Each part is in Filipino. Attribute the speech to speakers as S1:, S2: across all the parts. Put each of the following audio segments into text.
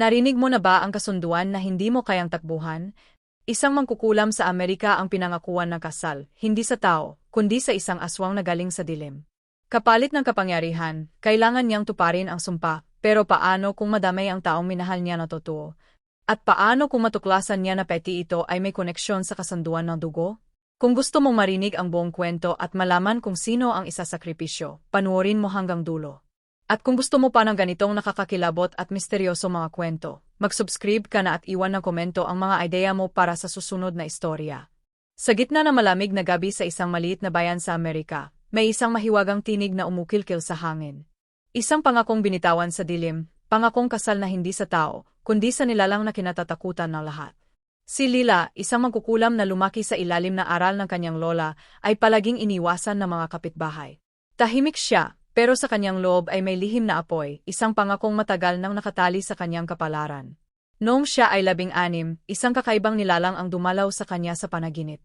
S1: Narinig mo na ba ang kasunduan na hindi mo kayang takbuhan? Isang mangkukulam sa Amerika ang pinangakuan ng kasal, hindi sa tao, kundi sa isang aswang na galing sa dilim. Kapalit ng kapangyarihan, kailangan niyang tuparin ang sumpa, pero paano kung madamay ang taong minahal niya na totoo? At paano kung matuklasan niya na peti ito ay may koneksyon sa kasunduan ng dugo? Kung gusto mong marinig ang buong kwento at malaman kung sino ang isasakripisyo, panuorin mo hanggang dulo. At kung gusto mo pa ng ganitong nakakakilabot at misteryoso mga kwento, mag-subscribe ka na at iwan ng komento ang mga ideya mo para sa susunod na istorya. Sa gitna ng malamig na gabi sa isang maliit na bayan sa Amerika, may isang mahiwagang tinig na umukilkil sa hangin. Isang pangakong binitawan sa dilim, pangakong kasal na hindi sa tao, kundi sa nilalang na kinatatakutan ng lahat. Si Lila, isang magkukulam na lumaki sa ilalim na aral ng kanyang lola, ay palaging iniwasan ng mga kapitbahay. Tahimik siya, pero sa kanyang loob ay may lihim na apoy, isang pangakong matagal nang nakatali sa kanyang kapalaran. Noong siya ay labing-anim, isang kakaibang nilalang ang dumalaw sa kanya sa panaginip.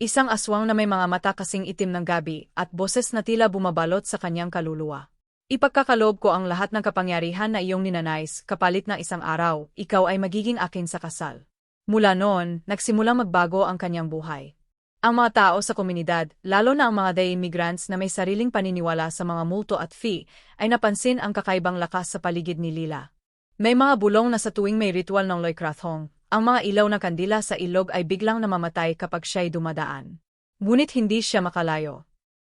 S1: Isang aswang na may mga mata kasing itim ng gabi at boses na tila bumabalot sa kanyang kaluluwa. Ipagkakalob ko ang lahat ng kapangyarihan na iyong ninanais, kapalit ng isang araw, ikaw ay magiging akin sa kasal. Mula noon, nagsimulang magbago ang kanyang buhay. Ang mga tao sa komunidad, lalo na ang mga day immigrants na may sariling paniniwala sa mga multo at fee, ay napansin ang kakaibang lakas sa paligid ni Lila. May mga bulong na sa tuwing may ritual ng Loikrathong, ang mga ilaw na kandila sa ilog ay biglang namamatay kapag siya'y dumadaan. Ngunit hindi siya makalayo.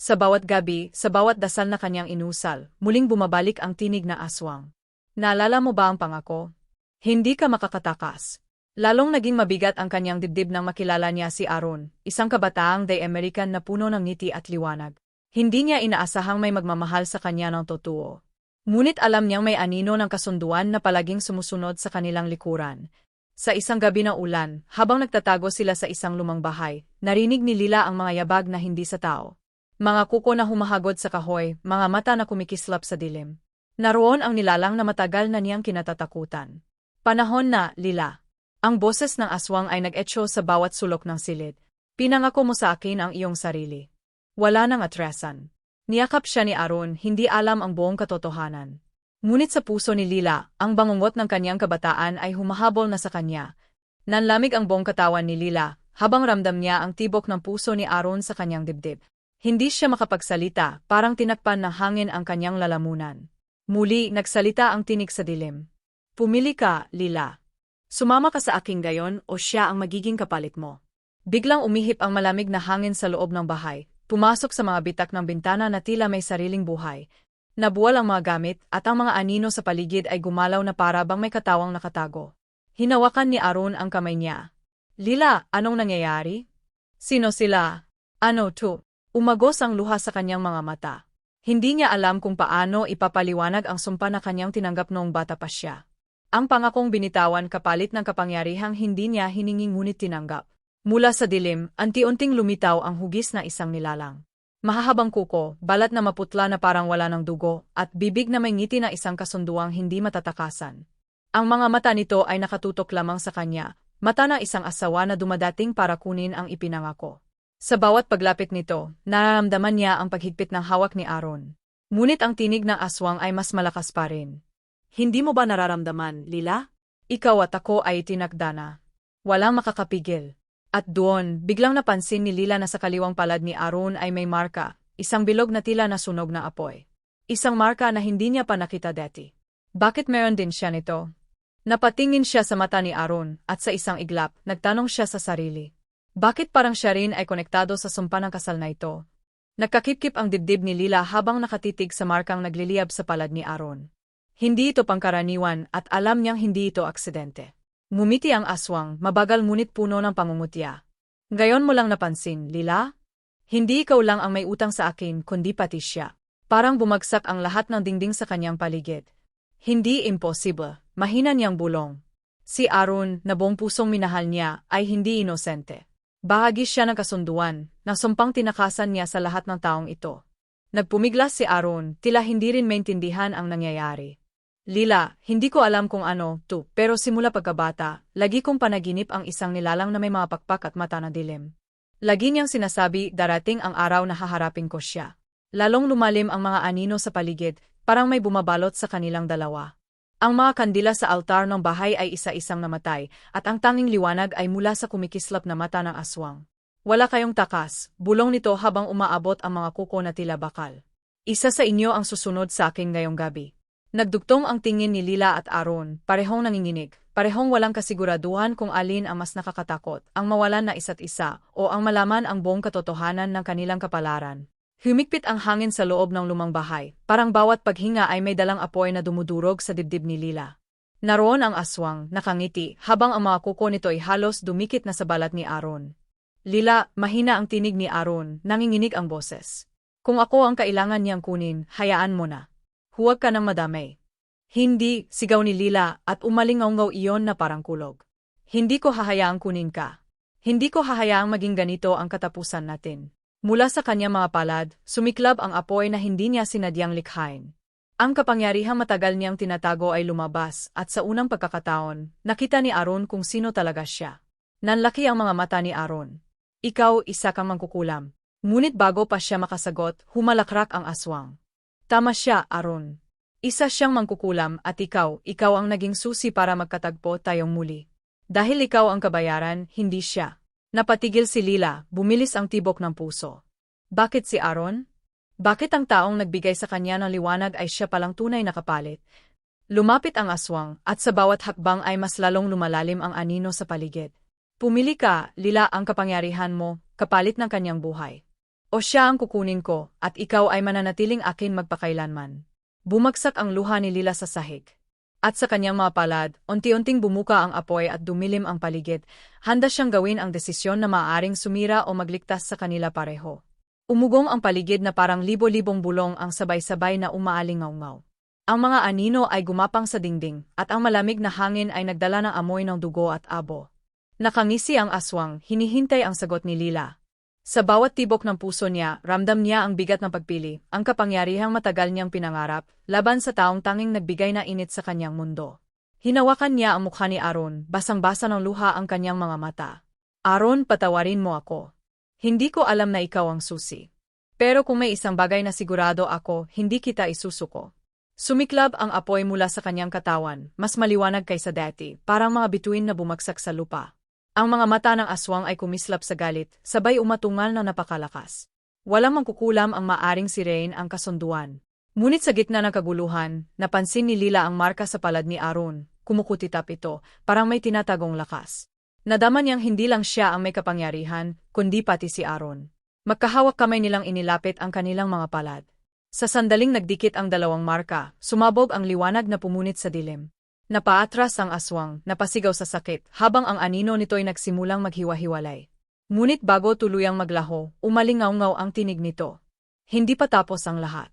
S1: Sa bawat gabi, sa bawat dasal na kanyang inusal, muling bumabalik ang tinig na aswang. Naalala mo ba ang pangako? Hindi ka makakatakas. Lalong naging mabigat ang kanyang dibdib nang makilala niya si Aaron, isang kabataang day American na puno ng ngiti at liwanag. Hindi niya inaasahang may magmamahal sa kanya ng totoo. Ngunit alam niyang may anino ng kasunduan na palaging sumusunod sa kanilang likuran. Sa isang gabi ng ulan, habang nagtatago sila sa isang lumang bahay, narinig ni Lila ang mga yabag na hindi sa tao. Mga kuko na humahagod sa kahoy, mga mata na kumikislap sa dilim. Naroon ang nilalang na matagal na niyang kinatatakutan. Panahon na, Lila. Ang boses ng aswang ay nag-etso sa bawat sulok ng silid. Pinangako mo sa akin ang iyong sarili. Wala nang atresan. Niyakap siya ni Aaron, hindi alam ang buong katotohanan. Ngunit sa puso ni Lila, ang bangungot ng kanyang kabataan ay humahabol na sa kanya. Nanlamig ang buong katawan ni Lila, habang ramdam niya ang tibok ng puso ni Aaron sa kanyang dibdib. Hindi siya makapagsalita, parang tinakpan ng hangin ang kanyang lalamunan. Muli, nagsalita ang tinig sa dilim. Pumili ka, Lila. Sumama ka sa aking gayon o siya ang magiging kapalit mo. Biglang umihip ang malamig na hangin sa loob ng bahay, pumasok sa mga bitak ng bintana na tila may sariling buhay. Nabuwal ang mga gamit at ang mga anino sa paligid ay gumalaw na para bang may katawang nakatago. Hinawakan ni Aaron ang kamay niya. Lila, anong nangyayari? Sino sila? Ano to? Umagos ang luha sa kanyang mga mata. Hindi niya alam kung paano ipapaliwanag ang sumpa na kanyang tinanggap noong bata pa siya. Ang pangakong binitawan kapalit ng kapangyarihang hindi niya hiningi ngunit tinanggap. Mula sa dilim, anti-unting lumitaw ang hugis na isang nilalang. Mahahabang kuko, balat na maputla na parang wala ng dugo, at bibig na may ngiti na isang kasunduang hindi matatakasan. Ang mga mata nito ay nakatutok lamang sa kanya, mata na isang asawa na dumadating para kunin ang ipinangako. Sa bawat paglapit nito, nararamdaman niya ang paghigpit ng hawak ni Aaron. Ngunit ang tinig ng aswang ay mas malakas pa rin. Hindi mo ba nararamdaman, Lila? Ikaw at ako ay tinakda na. Walang makakapigil. At doon, biglang napansin ni Lila na sa kaliwang palad ni Aaron ay may marka, isang bilog na tila nasunog na apoy. Isang marka na hindi niya pa nakita dati. Bakit meron din siya nito? Napatingin siya sa mata ni Aaron at sa isang iglap, nagtanong siya sa sarili. Bakit parang siya rin ay konektado sa sumpa ng kasal na ito? Nagkakipkip ang dibdib ni Lila habang nakatitig sa markang nagliliyab sa palad ni Aaron. Hindi ito pangkaraniwan at alam niyang hindi ito aksidente. Ngumiti ang aswang, mabagal ngunit puno ng pangungutya. Gayon mo lang napansin, Lila? Hindi ikaw lang ang may utang sa akin, kundi pati siya. Parang bumagsak ang lahat ng dingding sa kanyang paligid. Hindi imposible, mahina niyang bulong. Si Aaron, na buong pusong minahal niya, ay hindi inosente. Bahagi siya ng kasunduan, na sumpang tinakasan niya sa lahat ng taong ito. Nagpumiglas si Aaron, tila hindi rin maintindihan ang nangyayari. Lila, hindi ko alam kung ano, to, pero simula pagkabata, lagi kong panaginip ang isang nilalang na may mga pakpak at mata na dilim. Lagi niyang sinasabi, darating ang araw na haharapin ko siya. Lalong lumalim ang mga anino sa paligid, parang may bumabalot sa kanilang dalawa. Ang mga kandila sa altar ng bahay ay isa-isang namatay, at ang tanging liwanag ay mula sa kumikislap na mata ng aswang. Wala kayong takas, bulong nito habang umaabot ang mga kuko na tila bakal. Isa sa inyo ang susunod sa akin ngayong gabi. Nagdugtong ang tingin ni Lila at Aaron, parehong nanginginig, parehong walang kasiguraduhan kung alin ang mas nakakatakot, ang mawalan na isa't isa, o ang malaman ang buong katotohanan ng kanilang kapalaran. Humikpit ang hangin sa loob ng lumang bahay, parang bawat paghinga ay may dalang apoy na dumudurog sa dibdib ni Lila. Naroon ang aswang, nakangiti, habang ang mga kuko nito ay halos dumikit na sa balat ni Aaron. Lila, mahina ang tinig ni Aaron, nanginginig ang boses. Kung ako ang kailangan niyang kunin, hayaan mo na. Huwag ka nang madamay. Hindi, sigaw ni Lila at umalingaw iyon na parang kulog. Hindi ko hahayaang kunin ka. Hindi ko hahayaang maging ganito ang katapusan natin. Mula sa kanyang mga palad, sumiklab ang apoy na hindi niya sinadyang likhain. Ang kapangyarihang matagal niyang tinatago ay lumabas at sa unang pagkakataon, nakita ni Aaron kung sino talaga siya. Nanlaki ang mga mata ni Aaron. Ikaw, isa kang mangkukulam. Ngunit bago pa siya makasagot, humalakrak ang aswang. Tama siya, Aaron. Isa siyang mangkukulam at ikaw, ikaw ang naging susi para magkatagpo tayong muli. Dahil ikaw ang kabayaran, hindi siya. Napatigil si Lila, bumilis ang tibok ng puso. Bakit si Aaron? Bakit ang taong nagbigay sa kanya ng liwanag ay siya palang tunay na kapalit? Lumapit ang aswang, at sa bawat hakbang ay mas lalong lumalalim ang anino sa paligid. Pumili ka, Lila ang kapangyarihan mo, kapalit ng kanyang buhay. O siya ang kukunin ko, at ikaw ay mananatiling akin magpakailanman. Bumagsak ang luha ni Lila sa sahig. At sa kanyang mga palad, unti-unting bumuka ang apoy at dumilim ang paligid, handa siyang gawin ang desisyon na maaaring sumira o magligtas sa kanila pareho. Umugong ang paligid na parang libo-libong bulong ang sabay-sabay na umaalingaw-ngaw. Ang mga anino ay gumapang sa dingding, at ang malamig na hangin ay nagdala ng amoy ng dugo at abo. Nakangisi ang aswang, hinihintay ang sagot ni Lila. Sa bawat tibok ng puso niya, ramdam niya ang bigat ng pagpili, ang kapangyarihang matagal niyang pinangarap, laban sa taong tanging nagbigay na init sa kanyang mundo. Hinawakan niya ang mukha ni Aaron, basang-basa ng luha ang kanyang mga mata. Aaron, patawarin mo ako. Hindi ko alam na ikaw ang susi. Pero kung may isang bagay na sigurado ako, hindi kita isusuko. Sumiklab ang apoy mula sa kanyang katawan, mas maliwanag kaysa dati, parang mga bituin na bumagsak sa lupa. Ang mga mata ng aswang ay kumislap sa galit, sabay umatungal na napakalakas. Walang mangkukulam ang maaring si Rain ang kasunduan. Ngunit sa gitna ng kaguluhan, napansin ni Lila ang marka sa palad ni Aaron, kumukutitap ito, parang may tinatagong lakas. Nadama niyang hindi lang siya ang may kapangyarihan, kundi pati si Aaron. Magkahawak kamay nilang inilapit ang kanilang mga palad. Sa sandaling nagdikit ang dalawang marka, sumabog ang liwanag na pumunit sa dilim. Napaatras ang aswang, napasigaw sa sakit, habang ang anino nito'y nagsimulang maghiwa-hiwalay. Ngunit bago tuluyang maglaho, umalingaw-ngaw ang tinig nito. Hindi pa tapos ang lahat.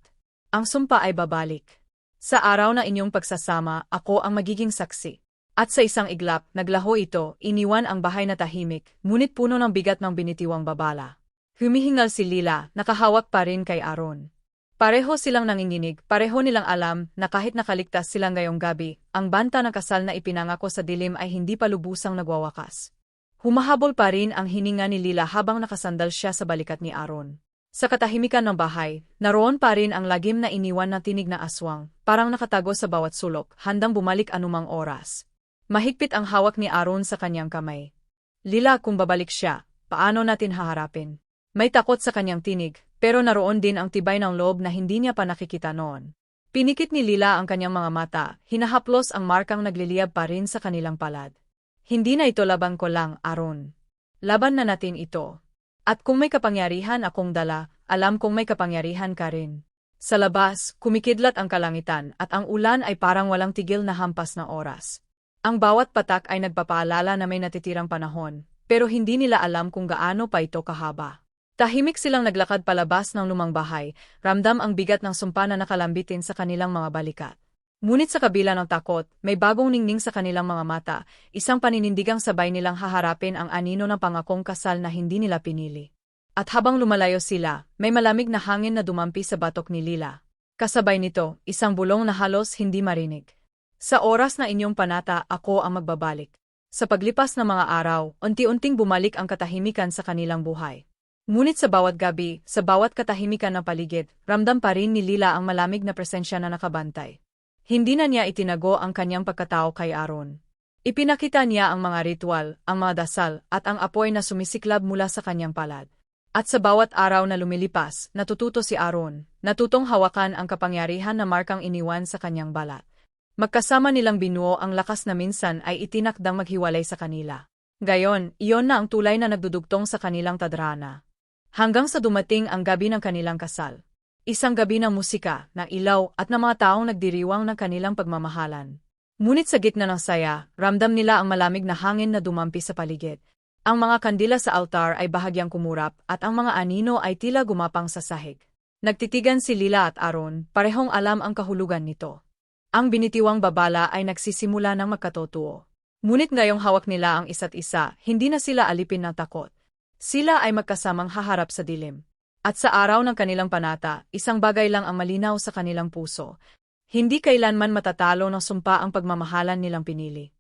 S1: Ang sumpa ay babalik. Sa araw na inyong pagsasama, ako ang magiging saksi. At sa isang iglap, naglaho ito, iniwan ang bahay na tahimik, ngunit puno ng bigat ng binitiwang babala. Humihingal si Lila, nakahawak pa rin kay Aaron. Pareho silang nanginginig, pareho nilang alam na kahit nakaligtas silang ngayong gabi, ang banta ng kasal na ipinangako sa dilim ay hindi pa lubusang nagwawakas. Humahabol pa rin ang hininga ni Lila habang nakasandal siya sa balikat ni Aaron. Sa katahimikan ng bahay, naroon pa rin ang lagim na iniwan na tinig na aswang, parang nakatago sa bawat sulok, handang bumalik anumang oras. Mahigpit ang hawak ni Aaron sa kanyang kamay. Lila kung babalik siya, paano natin haharapin? May takot sa kanyang tinig, pero naroon din ang tibay ng loob na hindi niya pa nakikita noon. Pinikit ni Lila ang kanyang mga mata, hinahaplos ang markang nagliliyab pa rin sa kanilang palad. Hindi na ito laban ko lang, Aaron. Laban na natin ito. At kung may kapangyarihan akong dala, alam kong may kapangyarihan ka rin. Sa labas, kumikidlat ang kalangitan at ang ulan ay parang walang tigil na hampas na oras. Ang bawat patak ay nagpapaalala na may natitirang panahon, pero hindi nila alam kung gaano pa ito kahaba. Tahimik silang naglakad palabas ng lumang bahay, ramdam ang bigat ng sumpa na nakalambitin sa kanilang mga balikat. Ngunit sa kabila ng takot, may bagong ningning sa kanilang mga mata, isang paninindigang sabay nilang haharapin ang anino ng pangakong kasal na hindi nila pinili. At habang lumalayo sila, may malamig na hangin na dumampi sa batok ni Lila. Kasabay nito, isang bulong na halos hindi marinig. Sa oras na inyong panata, ako ang magbabalik. Sa paglipas ng mga araw, unti-unting bumalik ang katahimikan sa kanilang buhay. Ngunit sa bawat gabi, sa bawat katahimikan ng paligid, ramdam pa rin ni Lila ang malamig na presensya na nakabantay. Hindi na niya itinago ang kanyang pagkatao kay Aaron. Ipinakita niya ang mga ritual, ang mga dasal, at ang apoy na sumisiklab mula sa kanyang palad. At sa bawat araw na lumilipas, natututo si Aaron, natutong hawakan ang kapangyarihan na markang iniwan sa kanyang balat. Magkasama nilang binuo ang lakas na minsan ay itinakdang maghiwalay sa kanila. Gayon, iyon na ang tulay na nagdudugtong sa kanilang tadrana. Hanggang sa dumating ang gabi ng kanilang kasal. Isang gabi ng musika, ng ilaw at ng mga taong nagdiriwang ng kanilang pagmamahalan. Ngunit sa gitna ng saya, ramdam nila ang malamig na hangin na dumampi sa paligid. Ang mga kandila sa altar ay bahagyang kumurap at ang mga anino ay tila gumapang sa sahig. Nagtitigan si Lila at Aaron, parehong alam ang kahulugan nito. Ang binitiwang babala ay nagsisimula ng magkatotoo. Ngunit ngayong hawak nila ang isa't isa, hindi na sila alipin ng takot. Sila ay magkasamang haharap sa dilim. At sa araw ng kanilang panata, isang bagay lang ang malinaw sa kanilang puso. Hindi kailanman matatalo ng sumpa ang pagmamahalan nilang pinili.